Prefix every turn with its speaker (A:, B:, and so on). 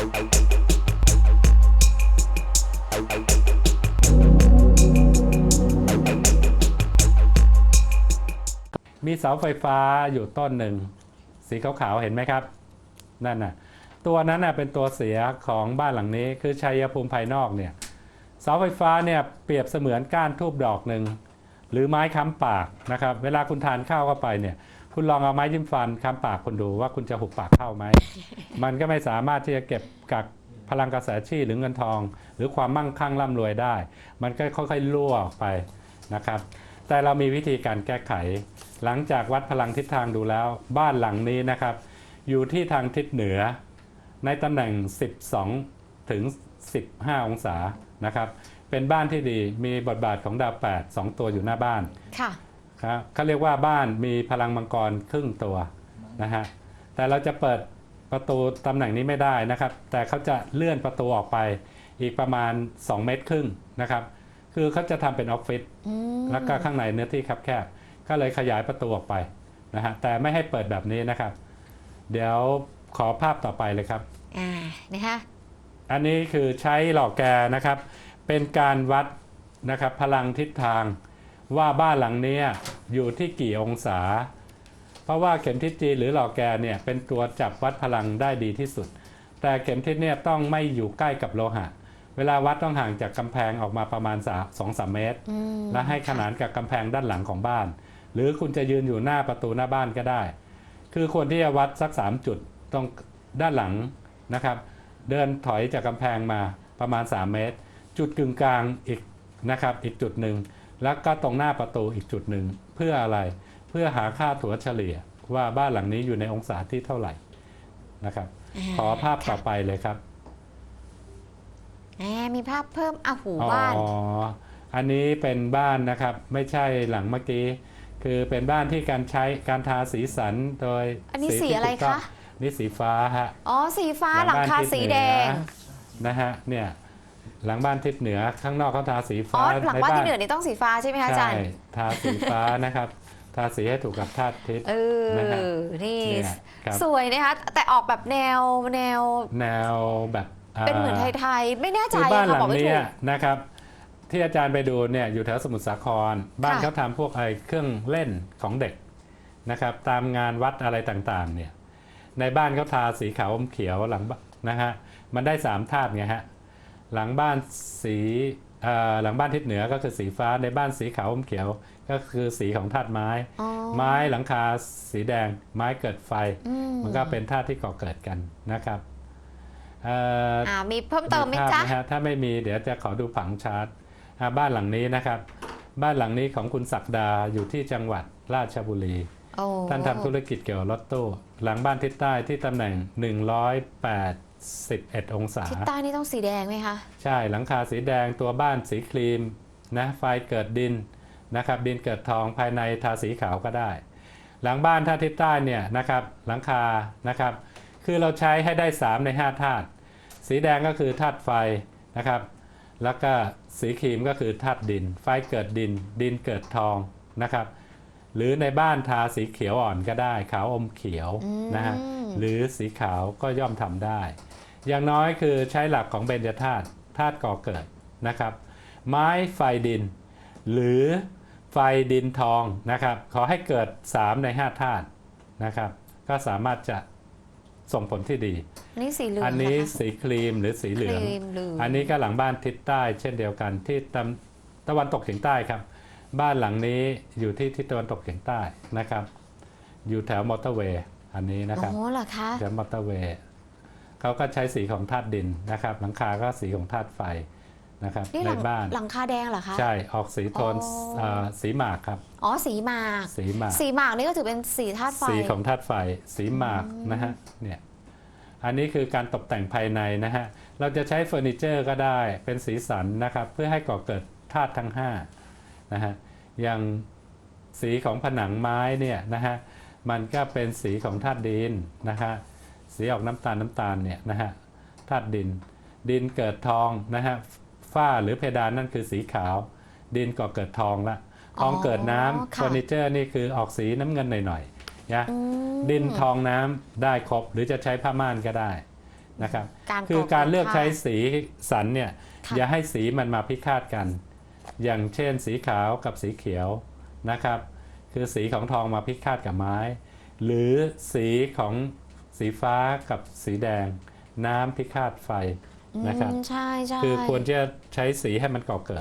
A: มีเสาไฟฟ้าอยู่ต้นหนึ่ง สีขาวๆเห็นไหมครับ นั่นน่ะตัวนั้นน่ะเป็นตัวเสียของบ้านหลังนี้คือชัยภูมิภายนอกเนี่ยเสาไฟฟ้าเนี่ยเปรียบเสมือนก้านทูบดอกหนึ่งหรือไม้ค้ำปากนะครับ เวลาคุณทานข้าวเข้าไปเนี่ย คุณลองเอาไม้จิ้มฟันค้ำปากคุณดูว่าคุณจะหุบปากเข้าไหม มันก็ไม่สามารถที่จะเก็บกักพลังกระแสชีหรือเงินทอง หรือความมั่งคั่งร่ำรวยได้ มันก็ค่อยๆรั่วออกไปนะครับ แต่เรามีวิธีการแก้ไข หลังจากวัดพลังทิศทางดูแล้ว บ้านหลังนี้นะครับ อยู่ที่ทางทิศเหนือ ในตำแหน่ง 12 ถึง 15 องศานะครับ เป็นบ้านที่ดีมีบทบาทของดาว 8 2 ตัวอยู่หน้าบ้าน
B: ค่ะ
A: ครับเขาเรียกว่าบ้านมีพลังมังกรครึ่งตัวนะฮะแต่เราจะเปิดประตูตำแหน่งนี้ไม่ได้นะครับ แต่เขาจะเลื่อนประตูออกไปอีกประมาณ 2 เมตรครึ่งนะครับ คือเขาจะทำเป็นออฟฟิศ
B: อืม
A: แล้วก็ข้างในเนื้อที่คับแคบก็เลยขยายประตูออกไปนะฮะแต่ไม่ให้เปิดแบบนี้นะครับ เดี๋ยวขอภาพต่อไปเลยครับ
B: อ่านะคะ
A: อันนี้คือใช้หลอกแกนะครับ เป็นการวัดนะครับพลังทิศทางว่าบ้านหลังเนี้ย อยู่ที่กี่องศา เพราะว่าเข็มทิศจีนหรือหลอกแกเนี่ยเป็นตัวจับวัดพลังได้ดีที่สุด แต่เข็มทิศเนี่ยต้องไม่อยู่ใกล้กับโลหะ เวลาวัดต้องห่างจากกำแพงออกมาประมาณ2 3เมตร
B: อืม
A: และให้ขนานกับกำแพงด้านหลังของบ้าน หรือคุณจะยืนอยู่หน้าประตูหน้าบ้านก็ได้ คือควรที่จะวัดสัก 3 จุดตรงด้านหลังนะครับ เดินถอยจากกำแพงมาประมาณ 3 เมตร จุดกึ่งกลางอีกนะครับอีกจุดหนึ่งแล้วก็ตรงหน้าประตูอีกจุดหนึ่ง เพื่ออะไรเพื่อหาค่าถัวเฉลี่ย ว่าบ้านหลังนี้อยู่ในองศาที่เท่าไหร่นะครับาขอภาพต่อ
B: ค่ะ
A: ไปเลยครับ
B: แหมมีภาพเพิ่มอะหู
A: อ๋อ
B: บ้าน
A: อันนี้เป็นบ้านนะครับ ไม่ใช่หลังเมื่อกี้ คือเป็นบ้านที่การใช้การทาสีสันโดย
B: อันนี้สี
A: ที่
B: อะไร
A: ถูกต้ง
B: คะ
A: นี่สีฟ้าฮะ
B: อ๋อสีฟ้าหลัง
A: บ้น
B: คา
A: ทิศ
B: สี
A: เหนือ
B: แดง
A: นะฮะเนี่ย หลังบ้านทิศเหนือข้างนอกเขาทาสี
B: อ๋
A: ฟ้า
B: อหลังบ้านที่เหนือนี่ต้องสีฟ้าใช่ไหมคะอาจา
A: ใช่
B: รย์
A: ทาสีฟ้านะครับ ทาสีให้ถูกกับธาตุทิศ
B: เอ
A: นะฮะ
B: อนี่
A: เนี่ยครับ
B: สวยนะคะแต่ออกแบบแนวแนว
A: แนวแบบา
B: เป็นเหมือนไทยๆไม่แน่ใจ
A: คือบ้านห
B: ค่ะ
A: ลั
B: บองกไม่ถู
A: เนี้ย
B: ก
A: นะครับ ที่อาจารย์ไปดูเนี่ยอยู่แถวสมุทรสาคร บ้าน
B: ค่ะ
A: เขาทำพวกไอ้เครื่องเล่นของเด็กนะครับ ตามงานวัดอะไรต่างๆเนี่ยในบ้านเขาทาสีขาวอมเขียวหลังบ้านนะฮะมันได้สามธาตุไงฮะ หลังบ้านสีเอ่อหลังบ้านทิศเหนือก็คือสีฟ้าในบ้านสีขาวอมเขียวก็คือสีของธาตุไม้
B: อ๋อ
A: ไม้หลังคาสีแดง ไม้เกิดไฟ
B: อืม
A: มันก็เป็นธาตุที่ก่อเกิดกันนะครับเอ่อ
B: อ่ามีเพิ่มเติมไหม
A: ภาพ
B: จ๊ะ
A: นะฮะถ้าไม่มีเดี๋ยวจะขอดูผังชาร์ตอ่าบ้านหลังนี้นะครับ บ้านหลังนี้ของคุณศักดาอยู่ที่จังหวัดราชบุรี
B: โอ้
A: ท่านทำธุรกิจเกี่ยวกับรถตู้หลังบ้านทิศใต้ที่ตำแหน่ง 181องศา
B: ทิศใต้นี่ต้องสีแดงไหมคะ
A: ใช่หลังคาสีแดงตัวบ้านสีครีมนะไฟเกิดดินนะครับดินเกิดทองภายในทาสีขาวก็ได้ หลังบ้านถ้าทิศใต้เนี่ยนะครับหลังคานะครับ คือเราใช้ให้ได้ 3 ใน5ธาตุสีแดงก็คือธาตุไฟนะครับ แล้วก็สีครีมก็คือธาตุดิน ไฟเกิดดิน ดินเกิดทองนะครับ หรือในบ้านทาสีเขียวอ่อนก็ได้ ขาวอมเขียว
B: อืม
A: นะฮะหรือสีขาวก็ย่อมทำได้ อย่างน้อยคือใช้หลักของเบญจธาตุธาตุก่อเกิดนะครับ ไม้ไฟดิน หรือไฟดินทองนะครับ ขอให้เกิด 3 ใน 5 ธาตุนะครับ ก็สามารถจะส่งผลที่ดี
B: อันนี้สีเหลือง
A: อันนี้
B: เหรคะ
A: สีครีมหรือสีเหลือง
B: ครีมเหลือง
A: อันนี้ก็หลังบ้านทิศใต้ เช่นเดียวกันที่ตะตะวันตกเฉียงใต้ครับ บ้านหลังนี้อยู่ที่ทิศตะวันตกเฉียงใต้นะครับ อยู่แถวมอเตอร์เวย์อันนี้นะครับ
B: โอ้เหรอคะ
A: แถวมอเตอร์เวย์ เขาก็ใช้สีของธาตุดินนะครับ หลังคาก็สีของธาตุไฟนะครับ
B: นี่ห
A: ใน
B: ลัง
A: บ้าน
B: หลังคาแดงเหรอคะ
A: ใช่ออกสีโทน
B: อ๋อ
A: เสีหมากครับ
B: อ๋อสีหมาก
A: สีหมาก
B: สีหมากนี่ก็ถือเป็นสีธาตุไฟ
A: สีของธาตุไฟสีหมากนะฮะเนี่ยอันนี้คือการตกแต่งภายในนะฮะเราจะใช้เฟอร์นิเจอร์ก็ได้เป็นสีสันนะครับ เพื่อให้ก่อเกิดธาตุทั้ง5นะฮะอย่างสีของผนังไม้เนี่ยนะฮะมันก็เป็นสีของธาตุดินนะฮะ สีออกน้ำตาลน้ำตาลเนี่ยนะฮะธาตุดิน ดินเกิดทองนะฮะฝ้าหรือเพดานนั่นคือสีขาว ดินก่อเกิดทองละทองเกิดน้ำ
B: ค่ะ
A: เฟอร์นิเจอร์นี่คือออกสีน้ำเงินหน่อยๆนะ
B: อืม
A: ดินทองน้ำได้ครบหรือจะใช้ผ้าม่านก็ได้นะครับ
B: การ
A: คือการเลือกใช้
B: ธาตุ
A: สีสันเนี่ย
B: ค่ะ
A: อย่าให้สีมันมาพิฆาตกัน อย่างเช่น สีขาวกับสีเขียวนะครับคคือสีของทองมาพิฆาตกับไม้ หรือสีของ สีฟ้ากับสีแดง น้ำพิฆาตไฟนะครับ
B: อืมใช่ใช่
A: คือควรจะใช้สีให้มันก่อเกิด